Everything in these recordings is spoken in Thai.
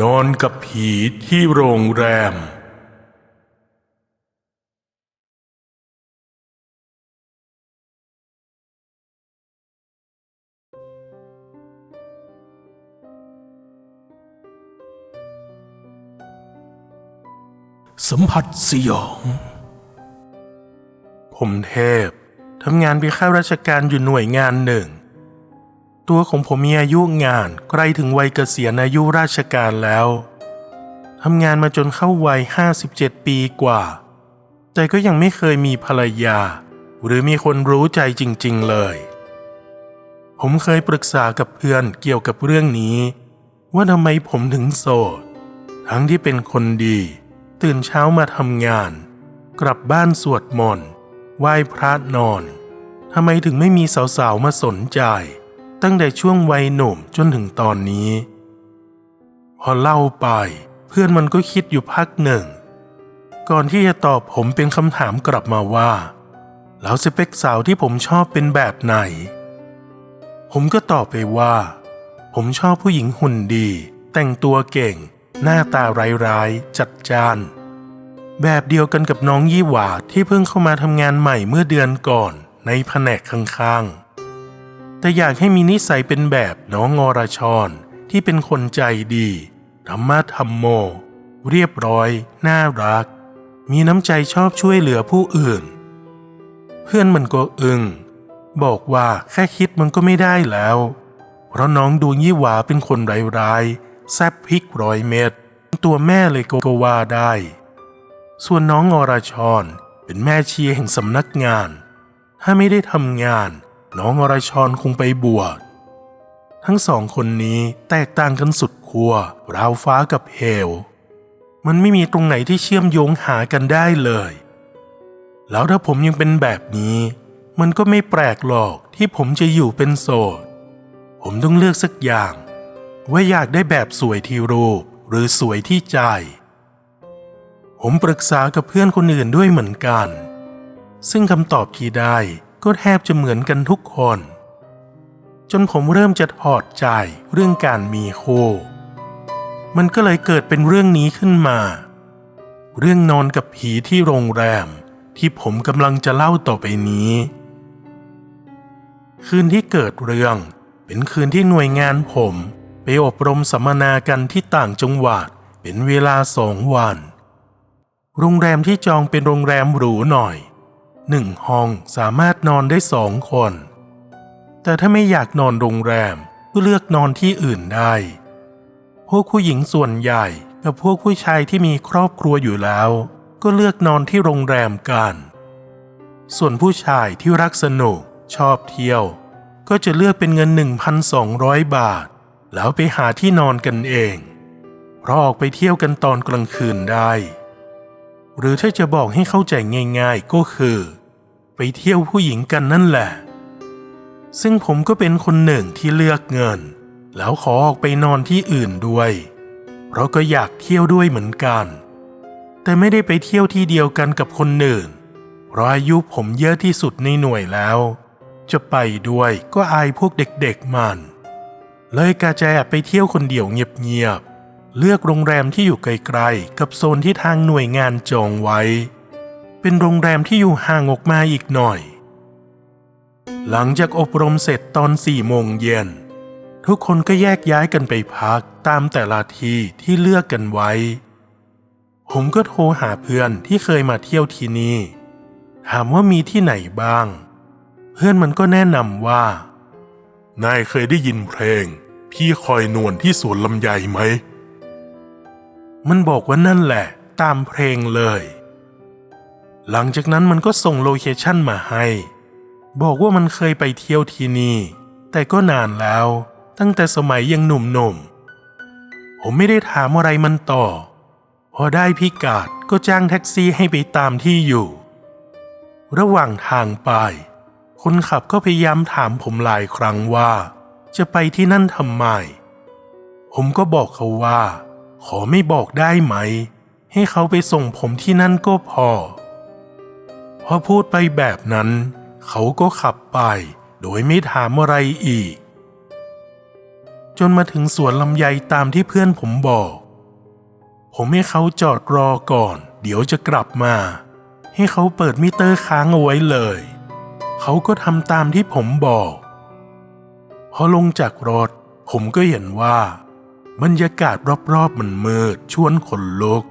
นอนกับผีที่โรงแรม สัมผัสสยอง ผมเทพทำงานเป็นข้าราชการอยู่หน่วยงานหนึ่ง ตัวของผมมีอายุงานใกล้ถึงวัยเกษียณอายุราชการแล้วทำงานมาจนเข้าวัย 57 ปีกว่า แต่ก็ยังไม่เคยมีภรรยา หรือมีคนรู้ใจจริง ๆ เลย ผมเคยปรึกษากับเพื่อนเกี่ยวกับเรื่องนี้ ว่าทำไมผมถึงโสด ทั้งที่เป็นคนดี ตื่นเช้ามาทำงาน กลับบ้านสวดมนต์ไหว้พระนอนทำไมถึงไม่มีสาวๆมาสนใจ ตั้งแต่ช่วงวัยหนุ่มจนถึงตอนนี้ พอเล่าไปเพื่อนมันก็คิดอยู่พักหนึ่ง ก่อนที่จะตอบผมเป็นคำถามกลับมาว่า แล้วสเปคสาวที่ผมชอบเป็นแบบไหน ผมก็ตอบไปว่า ผมชอบผู้หญิงหุ่นดี แต่งตัวเก่ง หน้าตาร้ายๆจัดจ้าน แบบเดียวกันกับน้องยี่หวาที่เพิ่งเข้ามาทำงานใหม่เมื่อเดือนก่อนในแผนกข้างๆ แต่อยากให้มีนิสัยเป็นแบบน้องงอรชรที่เป็นคนใจดีธรรมะธรรมโม เรียบร้อย น่ารัก มีน้ำใจชอบช่วยเหลือผู้อื่น เพื่อนมันก็อึงบอกว่าแค่คิดมันก็ไม่ได้แล้ว เพราะน้องดูยี่หวาเป็นคนร้ายๆแซบพริกร้อยเม็ดตัวแม่เลยก็ว่าได้ ส่วนน้องอรชรเป็นแม่ชีแห่งสำนักงาน ถ้าไม่ได้ทำงาน น้องอรชรคงไปบวชทั้งสองคนนี้แตกต่างกันสุดขั้วราวฟ้ากับเหว มันไม่มีตรงไหนที่เชื่อมโยงหากันได้เลย แล้วถ้าผมยังเป็นแบบนี้ มันก็ไม่แปลกหรอกที่ผมจะอยู่เป็นโสด ผมต้องเลือกสักอย่าง ว่าอยากได้แบบสวยที่รูปหรือสวยที่ใจ ผมปรึกษากับเพื่อนคนอื่นด้วยเหมือนกัน ซึ่งคำตอบที่ได้ ก็แทบจะเหมือนกันทุกคน จนผมเริ่มจะถอดใจเรื่องการมีคู่มันก็เลยเกิดเป็นเรื่องนี้ขึ้นมา เรื่องนอนกับผีที่โรงแรมที่ผมกำลังจะเล่าต่อไปนี้ คืนที่เกิดเรื่อง เป็นคืนที่หน่วยงานผม ไปอบรมสัมมนากันที่ต่างจังหวัดเป็นเวลาสองวัน โรงแรมที่จองเป็นโรงแรมหรูหน่อย หนึ่งห้องสามารถนอนได้สองคน แต่ถ้าไม่อยากนอนโรงแรมก็เลือกนอนที่อื่นได้ พวกผู้หญิงส่วนใหญ่กับพวกผู้ชายที่มีครอบครัวอยู่แล้ว ก็เลือกนอนที่โรงแรมกัน ส่วนผู้ชายที่รักสนุกชอบเที่ยว ก็จะเลือกเป็นเงิน 1,200 บาท แล้วไปหาที่นอนกันเอง เพราะออกไปเที่ยวกันตอนกลางคืนได้ หรือถ้าจะบอกให้เข้าใจง่าย ๆก็คือ ไปเที่ยวผู้หญิงกันนั่นแหละ ซึ่งผมก็เป็นคนหนึ่งที่เลือกเงิน แล้วขอออกไปนอนที่อื่นด้วย เพราะก็อยากเที่ยวด้วยเหมือนกัน แต่ไม่ได้ไปเที่ยวที่เดียวกันกับคนอื่นเพราะอายุผมเยอะที่สุดในหน่วยแล้ว จะไปด้วยก็อายพวกเด็กๆมัน เลยกาจะแอบไปเที่ยวคนเดียวเงียบๆเลือกโรงแรมที่อยู่ไกลๆกับโซนที่ทางหน่วยงานจองไว้ เป็นโรงแรมที่อยู่ห่างออกมาอีกหน่อย หลังจากอบรมเสร็จตอนสี่โมงเย็น ทุกคนก็แยกย้ายกันไปพักตามแต่ละที่ที่เลือกกันไว้ ผมก็โทรหาเพื่อนที่เคยมาเที่ยวที่นี่ ถามว่ามีที่ไหนบ้าง เพื่อนมันก็แนะนำว่า นายเคยได้ยินเพลง พี่คอยนวลที่สวนลำไยไหม มันบอกว่านั่นแหละ ตามเพลงเลย หลังจากนั้นมันก็ส่งโลเคชั่นมาให้ บอกว่ามันเคยไปเที่ยวที่นี่ แต่ก็นานแล้ว ตั้งแต่สมัยยังหนุ่มๆ ผมไม่ได้ถามอะไรมันต่อ พอได้พิกัดก็จ้างแท็กซี่ให้ไปตามที่อยู่ ระหว่างทางไป คนขับก็พยายามถามผมหลายครั้งว่า จะไปที่นั่นทำไม ผมก็บอกเขาว่า ขอไม่บอกได้ไหม ให้เขาไปส่งผมที่นั่นก็พอ พอพูดไปแบบนั้น เขาก็ขับไปโดยไม่ถามอะไรอีก จนมาถึงสวนลำไยตามที่เพื่อนผมบอก ผมให้เขาจอดรอก่อน เดี๋ยวจะกลับมา ให้เขาเปิดมิเตอร์ค้างเอาไว้เลย เขาก็ทำตามที่ผมบอก พอลงจากรถ ผมก็เห็นว่า บรรยากาศรอบๆมันมืดชวนขนลุก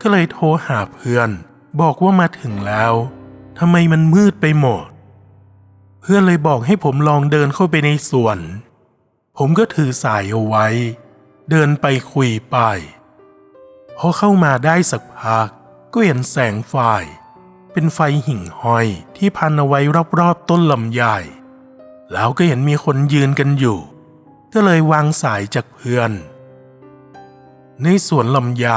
ก็เลยโทรหาเพื่อน บอกว่ามาถึงแล้ว ทำไมมันมืดไปหมด เพื่อนเลยบอกให้ผมลองเดินเข้าไปในสวน ผมก็ถือสายเอาไว้ เดินไปคุยไป พอเข้ามาได้สักพัก ก็เห็นแสงไฟเป็นไฟหิ่งห้อยที่พันเอาไว้รอบๆต้นลำไยแล้วก็เห็นมีคนยืนกันอยู่ ก็เลยวางสายจากเพื่อน ในสวนลำไย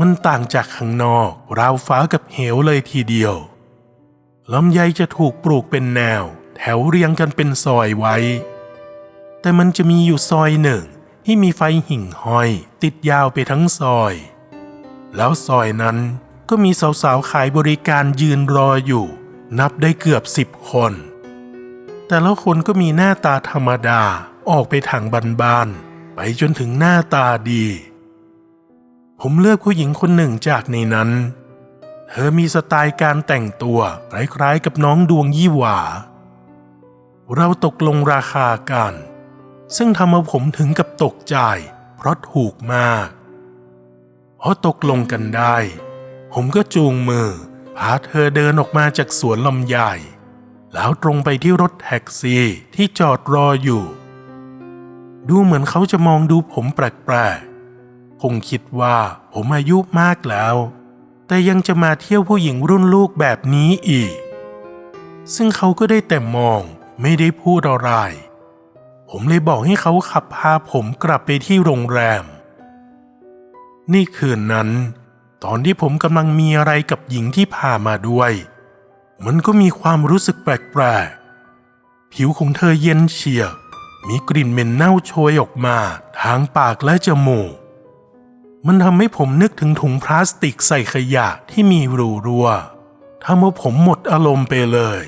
มันต่างจากข้างนอก ราวฟ้ากับเหวเลยทีเดียว ลำไยจะถูกปลูกเป็นแนว แถวเรียงกันเป็นซอยไว้ แต่มันจะมีอยู่ซอยหนึ่ง ที่มีไฟหิ่งห้อย ติดยาวไปทั้งซอย แล้วซอยนั้นก็มีสาวๆขายบริการยืนรออยู่ นับได้เกือบสิบคน แต่ละคนก็มีหน้าตาธรรมดาออกไปทางบานๆไปจนถึงหน้าตาดี ผมเลือกผู้หญิงคนหนึ่งจากในนั้น เธอมีสไตล์การแต่งตัวคล้ายๆกับน้องดวงยี่หวา เราตกลงราคากัน ซึ่งทำเอาผมถึงกับตกใจ เพราะถูกมากพอตกลงกันได้ ผมก็จูงมือ พาเธอเดินออกมาจากสวนลำไยแล้วตรงไปที่รถแท็กซี่ที่จอดรออยู่ ดูเหมือนเขาจะมองดูผมแปลกๆ คงคิดว่าผมอายุมากแล้ว แต่ยังจะมาเที่ยวผู้หญิงรุ่นลูกแบบนี้อีก ซึ่งเขาก็ได้แต่มองไม่ได้พูดอะไร ผมเลยบอกให้เขาขับพาผมกลับไปที่โรงแรม นี่คืนนั้น ตอนที่ผมกำลังมีอะไรกับหญิงที่พามาด้วย มันก็มีความรู้สึกแปลกๆ ผิวของเธอเย็นเฉียบมีกลิ่นเหม็นเน่าโชยออกมาทางปากและจมูก มันทำให้ผมนึกถึงถุงพลาสติกใส่ขยะที่มีรูรั่วทำให้ผมหมดอารมณ์ไปเลย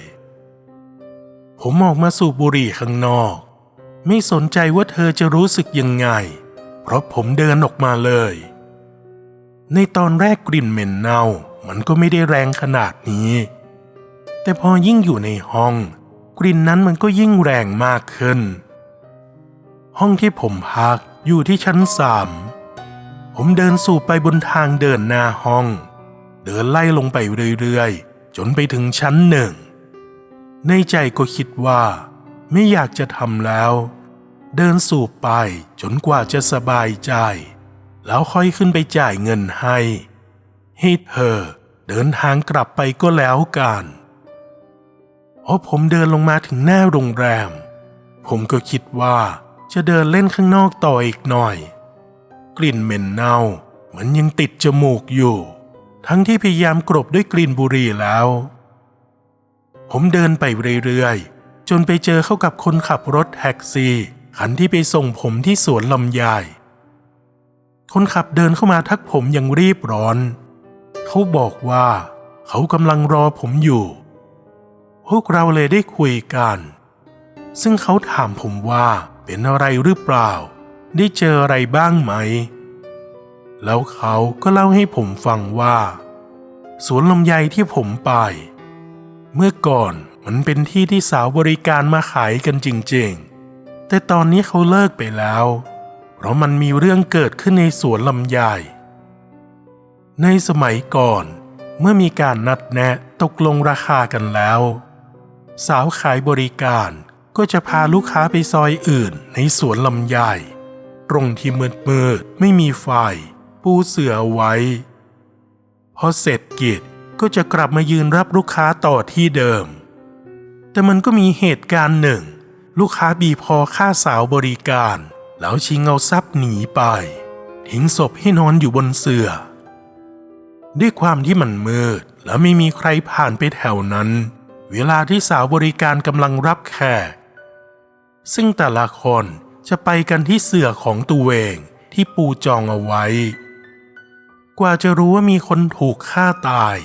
ผมออกมาสูบบุหรี่ข้างนอก ไม่สนใจว่าเธอจะรู้สึกยังไง เพราะผมเดินออกมาเลย ในตอนแรกกลิ่นเหม็นเน่า มันก็ไม่ได้แรงขนาดนี้ แต่พอยิ่งอยู่ในห้อง กลิ่นนั้นมันก็ยิ่งแรงมากขึ้น ห้องที่ผมพักอยู่ที่ชั้นสาม ผมเดินสู่ไปบนทางเดินหน้าห้อง เดินไล่ลงไปเรื่อยๆ จนไปถึงชั้นหนึ่ง ในใจก็คิดว่า ไม่อยากจะทำแล้ว เดินสู่ไปจนกว่าจะสบายใจ แล้วค่อยขึ้นไปจ่ายเงินให้ให้เธอเดินทางกลับไปก็แล้วกันพอผมเดินลงมาถึงหน้าโรงแรม ผมก็คิดว่าจะเดินเล่นข้างนอกต่ออีกหน่อย กลิ่นเหม็นเน่า มันยังติดจมูกอยู่ ทั้งที่พยายามกรบด้วยกลิ่นบุหรี่แล้ว ผมเดินไปเรื่อยๆ จนไปเจอเข้ากับคนขับรถแท็กซี่คันที่ไปส่งผมที่สวนลำไยคนขับเดินเข้ามาทักผมอย่างรีบร้อน เขาบอกว่าเขากำลังรอผมอยู่ พวกเราเลยได้คุยกัน ซึ่งเขาถามผมว่าเป็นอะไรหรือเปล่า ได้เจออะไรบ้างไหม แล้วเขาก็เล่าให้ผมฟังว่า สวนลำไยที่ผมไป เมื่อก่อนมันเป็นที่ที่สาวบริการมาขายกันจริงๆ แต่ตอนนี้เขาเลิกไปแล้ว เพราะมันมีเรื่องเกิดขึ้นในสวนลำไย ในสมัยก่อนเมื่อมีการนัดแนะตกลงราคากันแล้ว สาวขายบริการก็จะพาลูกค้าไปซอยอื่นในสวนลำไย ตรงที่มืดมืดไม่มีไฟปูเสื่อไว้ พอเสร็จกิจก็จะกลับมายืนรับลูกค้าต่อที่เดิม แต่มันก็มีเหตุการณ์หนึ่ง ลูกค้าบีพอค่าสาวบริการ แล้วชิงเอาทรัพย์หนีไป ทิ้งศพให้นอนอยู่บนเสื่อ ด้วยความที่มันมืดและไม่มีใครผ่านไปแถวนั้น เวลาที่สาวบริการกำลังรับแขกซึ่งแต่ละคน จะไปกันที่เสื่อของตัวเองที่ปูจองเอาไว้ กว่าจะรู้ว่ามีคนถูกฆ่าตาย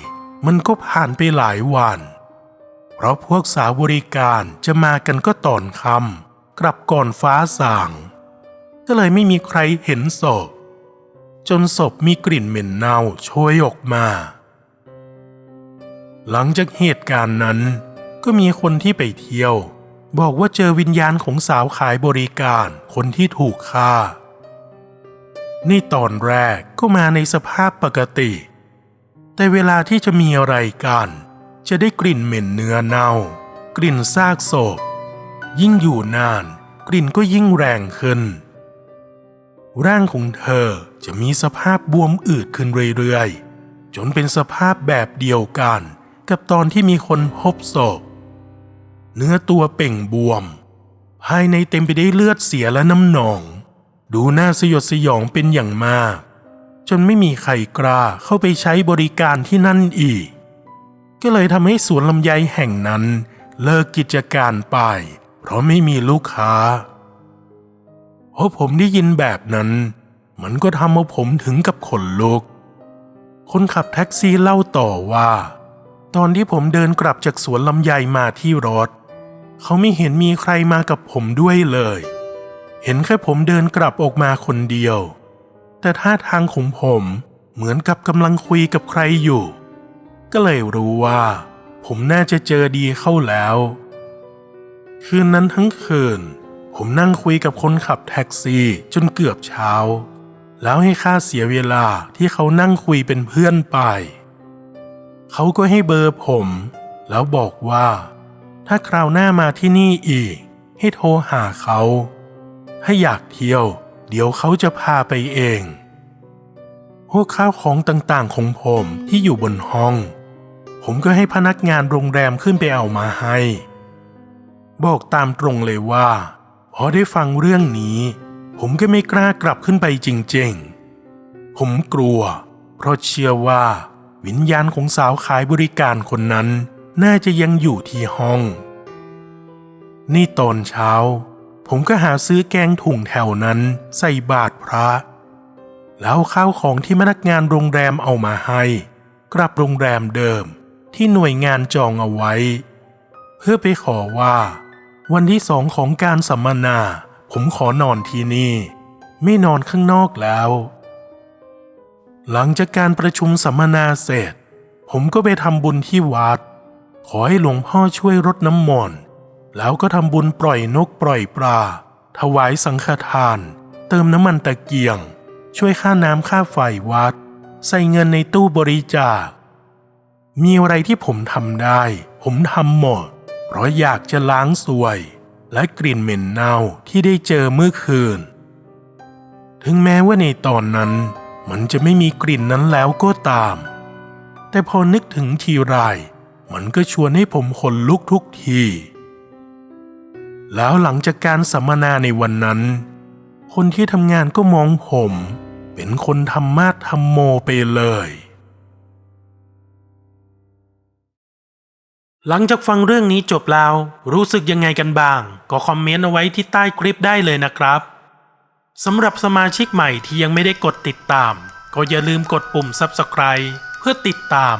มันก็ผ่านไปหลายวัน เพราะพวกสาวบริการจะมากันก็ตอนคำกลับก่อนฟ้าสางกก็เลยไม่มีใครเห็นศพ จนศพมีกลิ่นเหม็นเน่าโชยออกมา หลังจากเหตุการณ์นั้นก็มีคนที่ไปเที่ยว บอกว่าเจอวิญญาณของสาวขายบริการคนที่ถูกฆ่านี่ตอนแรกก็มาในสภาพปกติ แต่เวลาที่จะมีอะไรกัน จะได้กลิ่นเหม็นเนื้อเน่า กลิ่นซากศพ ยิ่งอยู่นาน กลิ่นก็ยิ่งแรงขึ้น ร่างของเธอจะมีสภาพบวมอืดขึ้นเรื่อยๆ จนเป็นสภาพแบบเดียวกัน กับตอนที่มีคนพบศพ เนื้อตัวเป่งบวม ภายในเต็มไปด้วยเลือดเสียและน้ำหนอง ดูน่าสยดสยองเป็นอย่างมาก จนไม่มีใครกล้าเข้าไปใช้บริการที่นั่นอีก ก็เลยทำให้สวนลำไยแห่งนั้น เลิกกิจการไป เพราะไม่มีลูกค้าพอผมได้ยินแบบนั้น มันก็ทำเอาผมถึงกับขนลุก คนขับแท็กซี่เล่าต่อว่า ตอนที่ผมเดินกลับจากสวนลำไยมาที่รถ เขาไม่เห็นมีใครมากับผมด้วยเลย เห็นแค่ผมเดินกลับออกมาคนเดียว แต่ท่าทางของผมเหมือนกับกำลังคุยกับใครอยู่ ก็เลยรู้ว่า ผมน่าจะเจอดีเข้าแล้ว คืนนั้นทั้งคืน ผมนั่งคุยกับคนขับแท็กซี่จนเกือบเช้า แล้วให้ค่าเสียเวลาที่เขานั่งคุยเป็นเพื่อนไป เขาก็ให้เบอร์ผม แล้วบอกว่า ถ้าคราวหน้ามาที่นี่อีก ให้โทรหาเขา ถ้าอยากเที่ยว เดี๋ยวเขาจะพาไปเอง พวกข้าวของต่างๆของผมที่อยู่บนห้อง ผมก็ให้พนักงานโรงแรมขึ้นไปเอามาให้ บอกตามตรงเลยว่าพอได้ฟังเรื่องนี้ ผมก็ไม่กล้ากลับขึ้นไปจริงๆ ผมกลัว เพราะเชื่อว่า วิญญาณของสาวขายบริการคนนั้น น่าจะยังอยู่ที่ห้อง นี่ตอนเช้า ผมก็หาซื้อแกงถุงแถวนั้นใส่บาตรพระ แล้วข้าวของที่พนักงานโรงแรมเอามาให้ กลับโรงแรมเดิมที่หน่วยงานจองเอาไว้ เพื่อไปขอว่า วันที่สองของการสัมมนา ผมขอนอนที่นี่ ไม่นอนข้างนอกแล้ว หลังจากการประชุมสัมมนาเสร็จ ผมก็ไปทำบุญที่วัด ขอให้หลวงพ่อช่วยรดน้ำมนต์แล้วก็ทำบุญปล่อยนกปล่อยปลา ถวายสังฆทาน เติมน้ำมันตะเกียง ช่วยค่าน้ำค่าไฟวัด ใส่เงินในตู้บริจาค มีอะไรที่ผมทำได้ ผมทำหมด เพราะอยากจะล้างสวย และกลิ่นเหม็นเน่าที่ได้เจอเมื่อคืน ถึงแม้ว่าในตอนนั้น มันจะไม่มีกลิ่นนั้นแล้วก็ตาม แต่พอนึกถึงทีไร มันก็ชวนให้ผมขนลุกทุกที แล้วหลังจากการสัมมนาในวันนั้น คนที่ทำงานก็มองผม เป็นคนทำมาดทำโมไปเลย หลังจากฟังเรื่องนี้จบแล้ว รู้สึกยังไงกันบ้าง ก็คอมเมนต์เอาไว้ที่ใต้คลิปได้เลยนะครับสำหรับสมาชิกใหม่ที่ยังไม่ได้กดติดตาม ก็อย่าลืมกดปุ่ม Subscribe เพื่อติดตาม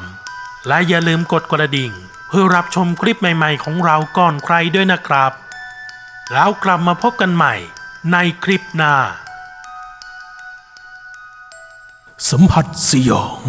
และอย่าลืมกดกระดิ่ง เพื่อรับชมคลิปใหม่ๆของเราก่อนใครด้วยนะครับ แล้วกลับมาพบกันใหม่ในคลิปหน้า สัมผัสสยอง